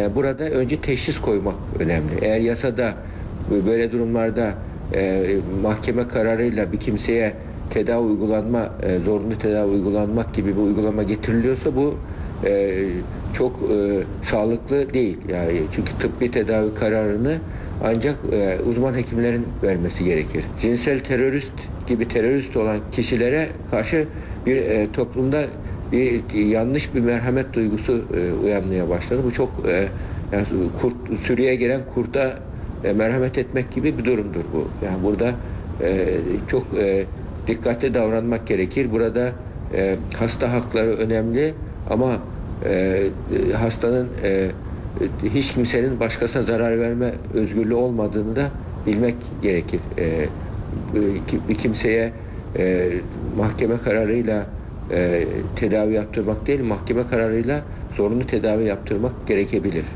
E, Burada önce teşhis koymak önemli. Eğer yasada e, böyle durumlarda e, mahkeme kararıyla bir kimseye tedavi uygulanma, zorunlu tedavi uygulanmak gibi bir uygulama getiriliyorsa bu çok sağlıklı değil. Yani çünkü tıbbi tedavi kararını ancak uzman hekimlerin vermesi gerekir. Cinsel terörist gibi terörist olan kişilere karşı bir toplumda bir yanlış bir merhamet duygusu e, uyanmaya başladı. Bu çok e, yani kurt, sürüye gelen kurta e, merhamet etmek gibi bir durumdur bu. Yani burada e, çok e, dikkatli davranmak gerekir. Burada e, hasta hakları önemli ama e, hastanın e, hiç kimsenin başkasına zarar verme özgürlüğü olmadığını da bilmek gerekir. E, bir kimseye e, mahkeme kararıyla tedavi yaptırmak değil, mahkeme kararıyla zorunlu tedavi yaptırmak gerekebilir.